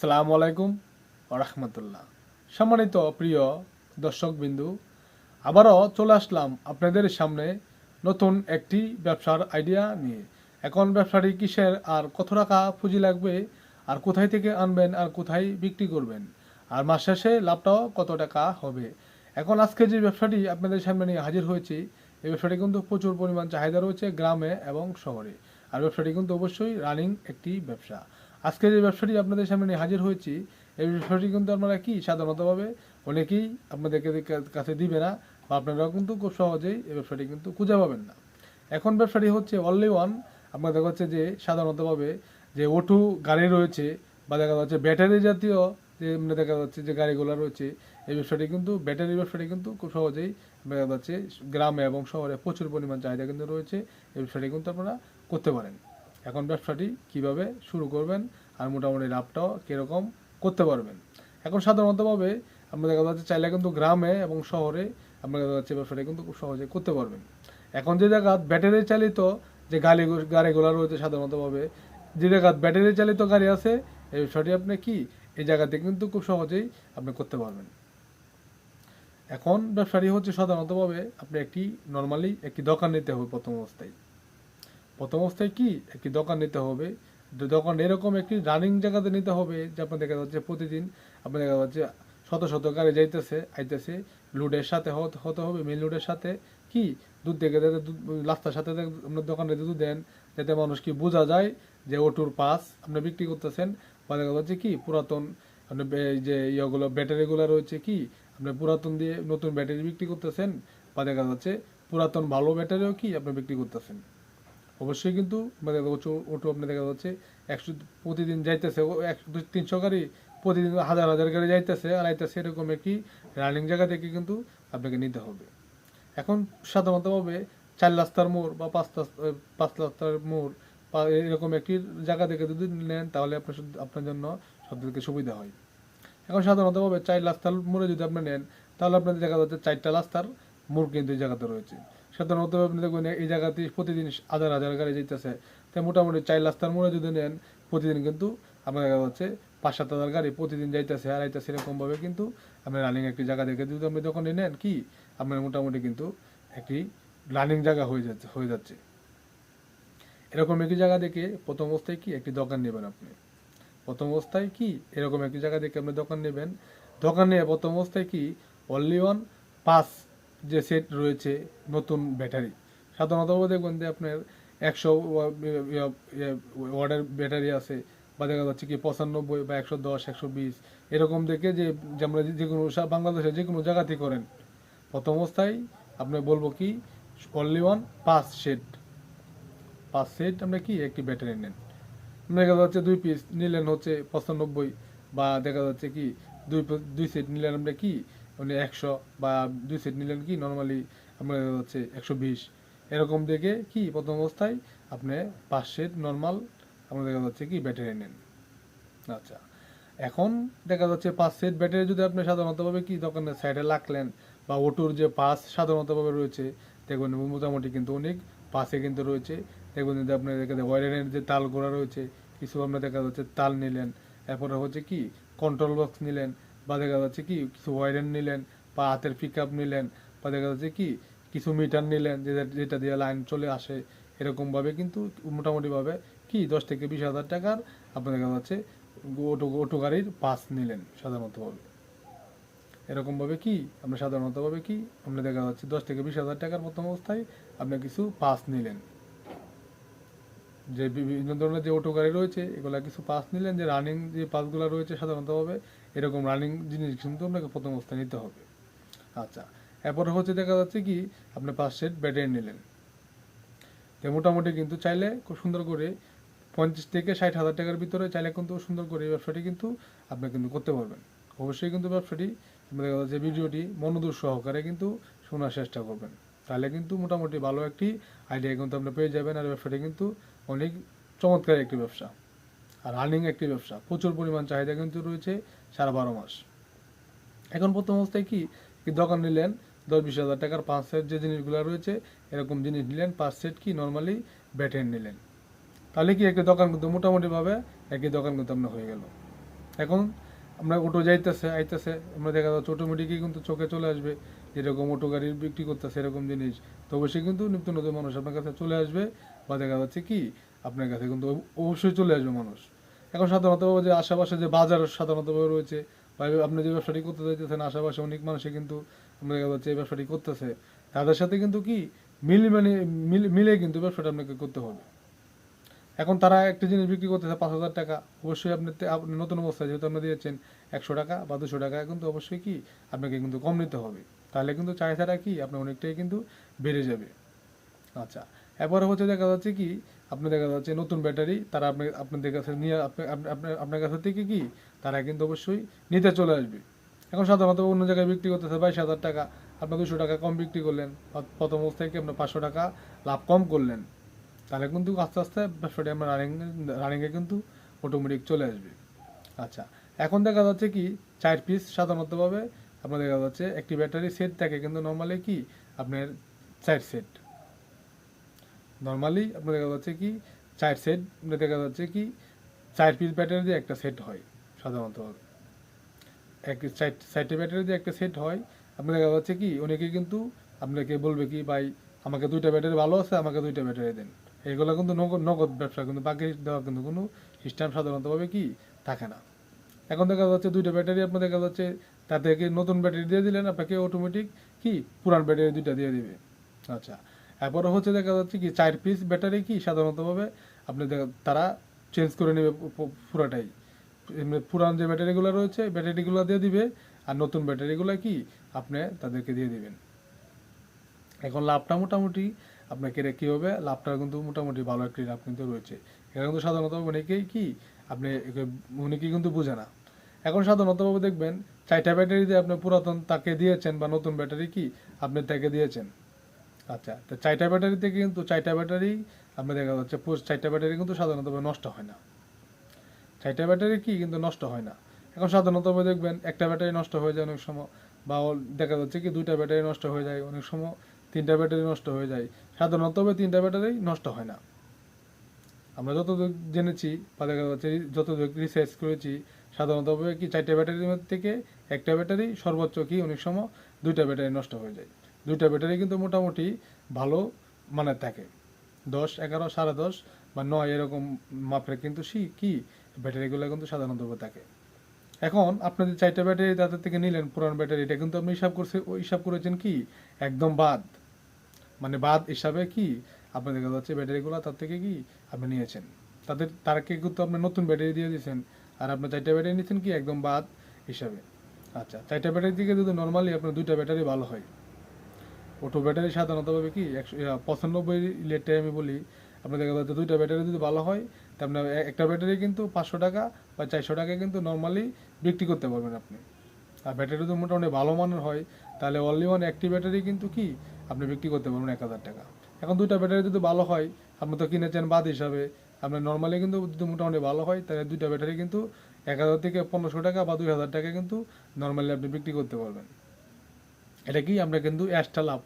সালামু আলাইকুম রহমতুল্লাহ। সম্মানিত প্রিয় দর্শকবিন্দু, আবারও চলে আসলাম আপনাদের সামনে নতুন একটি ব্যবসার আইডিয়া নিয়ে। এখন ব্যবসাটি কিসের, আর কত টাকা পুঁজি লাগবে, আর কোথায় থেকে আনবেন, আর কোথায় বিক্রি করবেন, আর মাস শেষে লাভটাও কত টাকা হবে। এখন আজকে যে ব্যবসাটি আপনাদের সামনে নিয়ে হাজির হয়েছি, এই ব্যবসাটি কিন্তু প্রচুর পরিমাণ চাহিদা রয়েছে গ্রামে এবং শহরে। আর ব্যবসাটি কিন্তু অবশ্যই রানিং একটি ব্যবসা। আজকে যে ব্যবসাটি আপনাদের সামনে হাজির হয়েছি। এই ব্যবসাটি কিন্তু আপনারা কি সাধারণতভাবে অনেকেই আপনাদেরকে কাছে দিবে না বা আপনারাও কিন্তু খুব সহজেই এই ব্যবসাটি কিন্তু খুঁজে পাবেন না। এখন ব্যবসাটি হচ্ছে অনলি ওয়ান আপনার দেখা যাচ্ছে যে সাধারণতভাবে যে ওটু গাড়ি রয়েছে বা দেখা যাচ্ছে ব্যাটারি জাতীয় যে মানে দেখা যাচ্ছে যে গাড়িগুলো রয়েছে, এই ব্যবসাটি কিন্তু, ব্যাটারি ব্যবসাটি কিন্তু খুব সহজেই দেখা যাচ্ছে গ্রামে এবং শহরে প্রচুর পরিমাণ চাহিদা কিন্তু রয়েছে। এই ব্যবসাটি কিন্তু আপনারা করতে পারেন। এখন ব্যবসাটি কীভাবে শুরু করবেন আর মোটামুটি লাভটাও কীরকম করতে পারবেন। এখন সাধারণতভাবে আমরা দেখা যাচ্ছে চাইলে কিন্তু গ্রামে এবং শহরে আমরা দেখা যাচ্ছে ব্যবসাটি কিন্তু খুব সহজে করতে পারবেন। এখন যে জায়গা ব্যাটারি চালিত যে গাড়ি গাড়িগুলো রয়েছে সাধারণতভাবে, যে জায়গা ব্যাটারি চালিত গাড়ি আছে, এই ব্যবসাটি আপনি কি এই জায়গাতে কিন্তু খুব সহজেই আপনি করতে পারবেন। এখন ব্যবসাটি হচ্ছে সাধারণতভাবে আপনি একটি নর্মালি একটি দোকান নিতে হবে প্রথম অবস্থায়। প্রথম অবস্থায় কি একটি দোকান নিতে হবে? দোকান এরকম একটি রানিং জায়গাতে নিতে হবে, যে আপনার দেখা যাচ্ছে প্রতিদিন আপনার দেখা যাচ্ছে শত শত গাড়ি যাইতেছে, আইতেছে। লোডের সাথে হতে হবে মেন লোডের সাথে। কি? দুধ দেখে যাতে রাস্তার সাথে আপনার দোকানে দুধ দেন, যাতে মানুষ কি বোঝা যায় যে ওটুর পাস আপনি বিক্রি করতেছেন। বা দেখা যাচ্ছে কি, পুরাতন যে ইয়েগুলো, ব্যাটারিগুলো রয়েছে কি, আপনি পুরাতন দিয়ে নতুন ব্যাটারি বিক্রি করতেছেন। বা দেখা যাচ্ছে পুরাতন ভালো ব্যাটারিও কি আপনি বিক্রি করতেছেন। অবশ্যই কিন্তু মানে ওটু আপনি দেখা যাচ্ছে একশো প্রতিদিন যাইতেছে একশো তিনশো গাড়ি প্রতিদিন হাজার হাজার গাড়ি যাইতেছে আর আইতেছে এরকম একটি রানিং জায়গা থেকে কিন্তু আপনাকে নিতে হবে। এখন সাধারণতভাবে চার রাস্তার মোড় বা পাঁচ পাঁচ রাস্তার মোড় বা এরকম একটি জায়গা থেকে যদি নেন তাহলে আপনার আপনার জন্য সব থেকে সুবিধা হয়। এখন সাধারণতভাবে চার রাস্তার মোড়ে যদি আপনি নেন তাহলে আপনাদের দেখা যাচ্ছে চারটা রাস্তার মোড় কিন্তু এই জায়গাতে রয়েছে। সাধারণত আপনি দেখবেন এই জায়গাতে প্রতিদিন হাজার হাজার গাড়ি যেতেছে তাই মোটামুটি চার রাস্তার মোড়ে যদি নেন, প্রতিদিন কিন্তু আপনার যাচ্ছে পাঁচ সাত হাজার গাড়ি প্রতিদিন যাইতেছে আর আইতেছে এরকমভাবে কিন্তু আপনি রানিং একটি জায়গা দেখে যদি আপনি দোকানে নেন, কি আপনার মোটামুটি কিন্তু একটি রানিং জায়গা হয়ে যাচ্ছে হয়ে যাচ্ছে। এরকম একটি জায়গা দেখে প্রথম অবস্থায় কি একটি দোকান নেবেন আপনি? প্রথম অবস্থায় কি এরকম একটি জায়গা দেখে আপনি দোকান নেবেন? দোকান নিয়ে প্রথম অবস্থায় কি অনলি ওয়ান পাঁচ যে সেট রয়েছে নতুন ব্যাটারি সাধারণত দেখবেন যে আপনার একশো ওয়ার্ডের ব্যাটারি আছে বা দেখা যাচ্ছে কি পঁচানব্বই বা একশো দশ, একশো বিশ। এরকম দেখে যে আমরা যে কোনো বাংলাদেশে যে কোনো জায়গাতেই করেন, প্রথম অবস্থায় আপনি বলব কি অনলি ওয়ান পাঁচ সেট পাঁচ সেট আমরা কি, একটি ব্যাটারি নেন। দেখা যাচ্ছে দুই পিস নিলেন হচ্ছে পঁচানব্বই বা দেখা যাচ্ছে কি, দুই দুই সেট নিলেন আমরা কি মানে একশো বা দুই সেট নিলেন কি? নর্মালি দেখা যাচ্ছে একশো বিশ। এরকম দেখে কি? প্রথম অবস্থায় আপনি পাঁচ সেট নর্মাল আমরা দেখা যাচ্ছে কি? ব্যাটারি নেন। আচ্ছা। এখন দেখা যাচ্ছে পাঁচ সেট ব্যাটারি যদি আপনি সাধারণতভাবে কি? দোকানের সাইডে লাগলেন বা ওটুর যে পাস সাধারণতভাবে রয়েছে, দেখবেন মোটামুটি কিন্তু অনেক পাশে কিন্তু রয়েছে। দেখবেন যদি আপনার এখানে ওয়ারেনের যে তালগুলো রয়েছে, কিছু আপনার দেখা যাচ্ছে তাল নিলেন। এরপরে হচ্ছে কি? কন্ট্রোল বক্স নিলেন। বা দেখা যাচ্ছে কি, কিছু ওয়ারেন নিলেন, বা হাতের পিক নিলেন, বা দেখা যাচ্ছে কি, কিছু মিটার নিলেন যেটা যেটা দিয়ে লাইন চলে আসে, এরকমভাবে কিন্তু মোটামুটিভাবে কি দশ থেকে বিশ হাজার টাকার আপনার দেখা যাচ্ছে অটো অটো গাড়ির পাস নিলেন সাধারণতভাবে। এরকমভাবে কি, আমরা সাধারণতভাবে কি, আমরা দেখা যাচ্ছে দশ থেকে বিশ হাজার টাকার প্রথম অবস্থায় আপনি কিছু পাস নিলেন। যে বিভিন্ন ধরনের যে অটো গাড়ি রয়েছে, এগুলা কিছু পাস নিলেন, যে রানিং যে পাসগুলো রয়েছে সাধারণতভাবে এরকম রানিং জিনিস কিন্তু আপনাকে প্রথম অবস্থায় নিতে হবে। আচ্ছা এরপরে হচ্ছে দেখা যাচ্ছে কি, আপনি পাঁচ সেট ব্যাটারি নিলেন। তো মোটামুটি কিন্তু চাইলে খুব সুন্দর করে পঞ্চাশ থেকে ষাট হাজার টাকার ভিতরে চাইলে কিন্তু সুন্দর করে এই ব্যবসাটি কিন্তু আপনি কিন্তু করতে পারবেন। অবশ্যই কিন্তু ব্যবসাটি আমাদের যে ভিডিওটি মনোযোগ সহকারে কিন্তু শোনার চেষ্টা করবেন। তাহলে কিন্তু মোটামুটি ভালো একটি আইডিয়া কিন্তু আপনি পেয়ে যাবেন আর ব্যবসাটি কিন্তু অনেক চমৎকার একটি ব্যবসা। আর রানিং একটি ব্যবসা। প্রচুর পরিমাণ চাহিদা কিন্তু রয়েছে সারা বারো মাস। এখন প্রথম অবস্থায় কি? দোকান নিলেন দশ বিশ হাজার টাকার পাঁচ সেট যে জিনিসগুলো রয়েছে, এরকম জিনিস নিলেন, পাঁচ সেট কি নর্মালি ব্যাটারি নিলেন। তাহলে কি একটি দোকান কিন্তু মোটামুটিভাবে একই দোকান কিন্তু আপনার হয়ে গেল। এখন আমরা অটো যাইতেছে, আইতেছে, আমরা দেখা যাচ্ছে অটোমেটিকই কিন্তু চোখে চলে আসবে। যেরকম অটো গাড়ি বিক্রি করতেছে এরকম জিনিস। তো অবশ্যই কিন্তু নিত্য নতুন মানুষ আপনার কাছে চলে আসবে বা দেখা যাচ্ছে কি, আপনার কাছে কিন্তু অবশ্যই চলে আসবে মানুষ। এখন সাধারণত যে আশেপাশে যে বাজার সাধারণতভাবে রয়েছে, বা আপনি যে ব্যবসাটি করতে চাইতেছেন আশেপাশে অনেক মানুষই কিন্তু আমরা দেখা যাচ্ছে এই ব্যবসাটি করতেছে। তাদের সাথে কিন্তু কি, মিল মানে মিল- মিলে কিন্তু ব্যবসাটা আপনাকে করতে হবে। এখন তারা একটা জিনিস বিক্রি করতেছে পাঁচ হাজার টাকা, অবশ্যই আপনি আপনি নতুন অবস্থায় যেহেতু আপনি দিয়েছেন একশো টাকা বা দুশো টাকা, কিন্তু অবশ্যই কি, আপনাকে কিন্তু কম নিতে হবে। তাহলে কিন্তু চাহিদাটা কি? আপনার অনেকটাই কিন্তু বেড়ে যাবে। আচ্ছা এরপরে হচ্ছে দেখা যাচ্ছে কি? আপনি দেখা যাচ্ছে নতুন ব্যাটারি, তারা আপনি, আপনাদের কাছে নিয়ে, আপনি, আপনি- আপনার আপনার কাছে থেকে কি? তারা কিন্তু অবশ্যই নিতে চলে আসবে। এখন সাধারণত অন্য জায়গায় বিক্রি করতেছে বাইশ হাজার টাকা আপনার দুশো টাকা কম বিক্রি করলেন প্রথম অবস্থায় কি আপনার পাঁচশো টাকা লাভ কম করলেন। তাহলে কিন্তু আস্তে আস্তে ব্যবসাটি আমরা রানিং রানিংয়ে কিন্তু অটোমেটিক চলে আসবে। আচ্ছা এখন দেখা যাচ্ছে কি? চার পিস সাধারণতভাবে আপনার দেখা যাচ্ছে একটি ব্যাটারি সেট থাকে, কিন্তু নর্মালি কি? আপনার চার সেট নর্মালি আপনার দেখা যাচ্ছে কি? চার সেট দেখা যাচ্ছে কি? চার পিস ব্যাটারি দিয়ে একটা সেট হয় সাধারণতভাবে এক চার, চারটে ব্যাটারি দিয়ে একটা সেট হয় আপনার দেখা যাচ্ছে কি? অনেকে কিন্তু আপনাকে বলবে কি, ভাই, আমাকে দুইটা ব্যাটারি ভালো আছে, আমাকে দুইটা ব্যাটারি দেন। এগুলো কিন্তু নগদ নগদ ব্যবসা, কিন্তু বাকি দেওয়া কিন্তু কোনো সিস্টেম সাধারণতভাবে কি? থাকে না। এখন দেখা যাচ্ছে দুইটা ব্যাটারি আপনার দেখা যাচ্ছে তাতে কি নতুন ব্যাটারি দিয়ে দিলেন, আপনাকে অটোমেটিক কি? পুরান ব্যাটারি দুইটা দিয়ে দিবে। আচ্ছা এরপরে হচ্ছে দেখা যাচ্ছে কি, চার পিস ব্যাটারি কি সাধারণতভাবে আপনি তারা চেঞ্জ করে নেবে পুরাটাই। পুরান যে ব্যাটারিগুলো রয়েছে ব্যাটারিগুলো দিয়ে দিবে, আর নতুন ব্যাটারিগুলো কি আপনি তাদেরকে দিয়ে দিবেন। এখন লাভটা মোটামুটি আপনাকে কি হবে, লাভটা কিন্তু মোটামুটি ভালো একটি লাভ কিন্তু রয়েছে। এটা কিন্তু সাধারণত অনেকেই কি, আপনি অনেকেই কিন্তু বোঝে না। এখন সাধারণতভাবে দেখবেন চারটা ব্যাটারি দিয়ে আপনি পুরাতন তাকে দিয়েছেন বা নতুন ব্যাটারি কি আপনি তাকে দিয়েছেন। আচ্ছা তো চারটা ব্যাটারি থেকে কিন্তু চারটা ব্যাটারি আপনি দেখা যাচ্ছে চারটা ব্যাটারি কিন্তু সাধারণতভাবে নষ্ট হয় না। চারটা ব্যাটারি কি কিন্তু নষ্ট হয় না। এখন সাধারণতভাবে দেখবেন একটা ব্যাটারি নষ্ট হয়ে যায় অনেক সময় বা দেখা যাচ্ছে কি দুইটা ব্যাটারি নষ্ট হয়ে যায় অনেক সময়, তিনটা ব্যাটারি নষ্ট হয়ে যায়। সাধারণতভাবে তিনটা ব্যাটারি নষ্ট হয় না। আমরা যতদূর জেনেছি বা দেখা যাচ্ছে যতদূর রিসার্চ করেছি সাধারণতভাবে কি চারটা ব্যাটারির মধ্যে থেকে একটা ব্যাটারি সর্বোচ্চ কি অনেক সময় দুইটা ব্যাটারি নষ্ট হয়ে যায়। দুইটা ব্যাটারি কিন্তু মোটামুটি ভালো মানে থাকে। দশ, এগারো, সাড়ে দশ বা নয় এরকম মাপের কিন্তু সি কি ব্যাটারিগুলো কিন্তু সাধারণতভাবে থাকে। এখন আপনি যে চারটা ব্যাটারি তাদের থেকে নিলেন, পুরান ব্যাটারি, এটা কিন্তু আপনি হিসাব করছে ওই হিসাব করেছেন কি? একদম বাদ। মানে বাদ হিসাবে কি আপনি দেখা যাচ্ছে ব্যাটারিগুলো তার থেকে কি আপনি নিয়েছেন। তাদের তারকে কিন্তু আপনি নতুন ব্যাটারি দিয়ে দিয়েছেন। আর আপনি চারটা ব্যাটারি নিয়েছেন কি? একদম বাদ হিসাবে। আচ্ছা চারটা ব্যাটারি থেকে যদি নর্মালি আপনার দুইটা ব্যাটারি ভালো হয় অটো ব্যাটারি সাধারণতভাবে কি, একশো পঁচানব্বই লেটে আমি বলি আপনার দেখা যাচ্ছে দুইটা ব্যাটারি যদি ভালো হয়, তা আপনার একটা ব্যাটারি কিন্তু পাঁচশো টাকা বা চারশো টাকা কিন্তু নর্মালি বিক্রি করতে পারবেন আপনি। আর ব্যাটারি যদি মোটামুটি ভালো মানের হয়, তাহলে অনলি ওয়ান একটি ব্যাটারি কিন্তু কি, আপনি বিক্রি করতে পারবেন এক হাজার টাকা। এখন দুইটা ব্যাটারি যদি ভালো হয়, আপনি তো কিনেছেন বাদ হিসাবে আপনার নর্মালি কিন্তু যদি মোটামুটি ভালো হয়, তাহলে দুইটা ব্যাটারি কিন্তু এক হাজার থেকে পনেরোশো টাকা বা দুই হাজার টাকা কিন্তু নর্মালি আপনি বিক্রি করতে পারবেন। এটা কি? আমরা কিন্তু এক্সট্রা লাভ।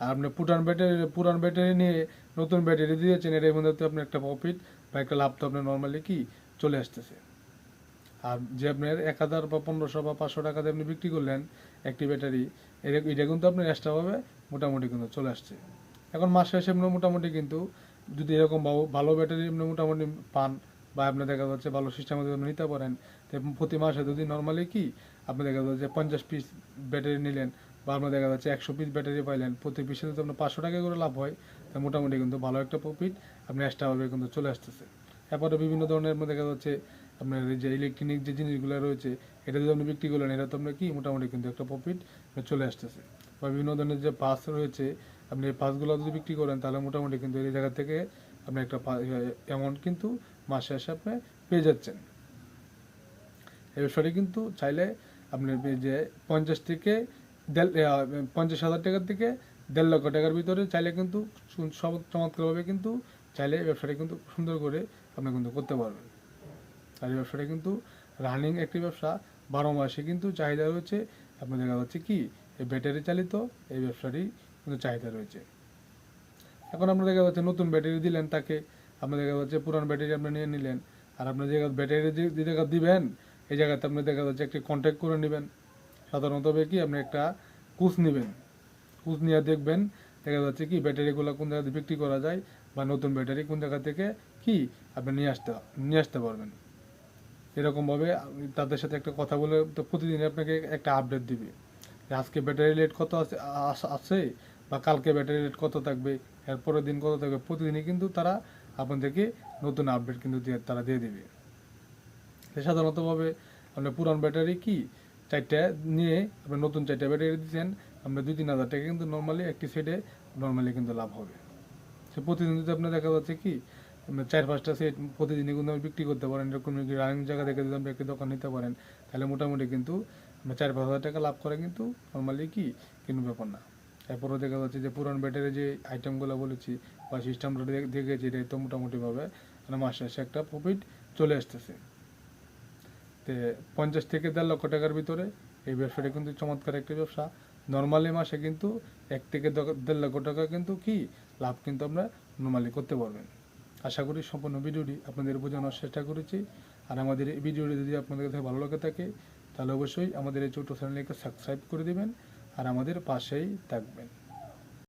আর আপনি পুরান ব্যাটারি পুরান ব্যাটারি নিয়ে নতুন ব্যাটারি দিয়েছেন এর মধ্যে তো আপনার একটা প্রফিট বা একটা লাভ তো আপনার নর্মালি কি? চলে আসতেছে। আর যে আপনার এক হাজার বা পনেরোশো বা পাঁচশো টাকাতে আপনি বিক্রি করলেন একটি ব্যাটারি এটা এটা কিন্তু আপনার এক্সট্রাভাবে মোটামুটি কিন্তু চলে আসছে। এখন মাস শেষে মোটামুটি কিন্তু যদি এরকম ভালো- ব্যাটারি আপনি মোটামুটি পান বা আপনি দেখা যাচ্ছে ভালো সিস্টেমে যদি নিতে পারেন প্রতি মাসে যদি নর্মালি কি, আপনি দেখা যাচ্ছে পঞ্চাশ পিস ব্যাটারি নিলেন বা আপনার দেখা যাচ্ছে একশো পিস ব্যাটারি পাইলেন, প্রতি পিসে যদি আপনার পাঁচশো টাকা করে লাভ হয়, তা মোটামুটি কিন্তু ভালো একটা প্রফিট আপনি এক্সট্রাভাবে কিন্তু চলে আসতেছে। এরপরে বিভিন্ন ধরনের দেখা যাচ্ছে আপনার যে ইলেকট্রনিক যে জিনিসগুলো রয়েছে, এটা যদি আপনি বিক্রি করলেন, এটা তো আপনার কি, মোটামুটি কিন্তু একটা প্রফিট চলে আসতেছে। বা বিভিন্ন ধরনের যে পাস রয়েছে আপনি এই পাসগুলো যদি বিক্রি করেন, তাহলে মোটামুটি কিন্তু এই জায়গা থেকে আপনি একটা অ্যামাউন্ট কিন্তু মাসে আসে আপনি পেয়ে যাচ্ছেন। এই ব্যবসাটি কিন্তু চাইলে আপনি যে পঞ্চাশ থেকে দেড় পঞ্চাশ হাজার টাকার থেকে দেড় লক্ষ টাকার ভিতরে চাইলে কিন্তু চমৎকারভাবে কিন্তু চাইলে এই ব্যবসাটি কিন্তু সুন্দর করে আপনি কিন্তু করতে পারবেন। আর এই ব্যবসাটা কিন্তু রানিং একটি ব্যবসা, বারো মাসে কিন্তু চাহিদা রয়েছে। আপনার দেখা যাচ্ছে কি, এই ব্যাটারি চালিত এই ব্যবসাটি কিন্তু চাহিদা রয়েছে। এখন আপনার দেখা যাচ্ছে নতুন ব্যাটারি দিলেন তাকে আপনার দেখা যাচ্ছে পুরান ব্যাটারি আপনি নিয়ে নিলেন, আর আপনার ব্যাটারি যে যে জায়গা দিবেন, এই জায়গাতে আপনি দেখা যাচ্ছে একটি কন্ট্যাক্ট করে নেবেন। সাধারণত হবে কি, আপনি একটা কুচ নেবেন। কুচ নিয়ে দেখবেন, দেখা যাচ্ছে কি, ব্যাটারিগুলো কোন জায়গাতে বিক্রি করা যায় বা নতুন ব্যাটারি কোন জায়গা থেকে কি আপনি নিয়ে আসতে নিয়ে আসতে পারবেন। এরকমভাবে তাদের সাথে একটা কথা বলে তো প্রতিদিন আপনাকে একটা আপডেট দিবে। আজকে ব্যাটারি রেট কত আছে আছে? বা কালকে ব্যাটারি রেট কত থাকবে, এর পরের দিন কত থাকবে, প্রতিদিনই কিন্তু তারা আপনাদেরকে নতুন আপডেট কিন্তু দিয়ে তারা দিয়ে দেবে। সাধারণতভাবে আপনার পুরান ব্যাটারি কি চারটা নিয়ে আপনি নতুন চারটা ব্যাটারি দিচ্ছেন আপনার দুই তিন হাজার টাকা কিন্তু নর্মালি একটি সেটে নর্মালি কিন্তু লাভ হবে। সে প্রতিদিন যদি আপনার দেখা যাচ্ছে কি চার পাঁচটা সেট প্রতিদিনই কিন্তু আপনি বিক্রি করতে পারেন, এরকম রানিং জায়গা থেকে যদি আপনি একটি দোকান নিতে পারেন, তাহলে মোটামুটি কিন্তু আপনার চার পাঁচ হাজার টাকা লাভ করে কিন্তু নর্মালি কি কোনো ব্যাপার না এরপরও দেখা যাচ্ছে যে পুরান ব্যাটারি যে আইটেমগুলো বলেছি বা সিস্টেমটা দেখেছি এটা তো মোটামুটিভাবে মানে মাসে শেষে একটা প্রফিট চলে আসতেছে। তে পঞ্চাশ থেকে দেড় লক্ষ টাকার ভিতরে এই ব্যবসাটা কিন্তু চমৎকার একটি ব্যবসা। নর্মালি মাসে কিন্তু এক থেকে দেড় লক্ষ টাকা কিন্তু কি? লাভ কিন্তু আমরা নর্মালি করতে পারবেন। আশা করি সম্পূর্ণ ভিডিওটি আপনাদের বোঝানোর চেষ্টা করেছি। আর আমাদের এই ভিডিওটি যদি আপনাদের কাছে ভালো লাগে থাকে, তাহলে অবশ্যই আমাদের এই ছোটো চ্যানেলকে সাবস্ক্রাইব করে দিবেন। আর আমাদের পাশেই থাকবেন।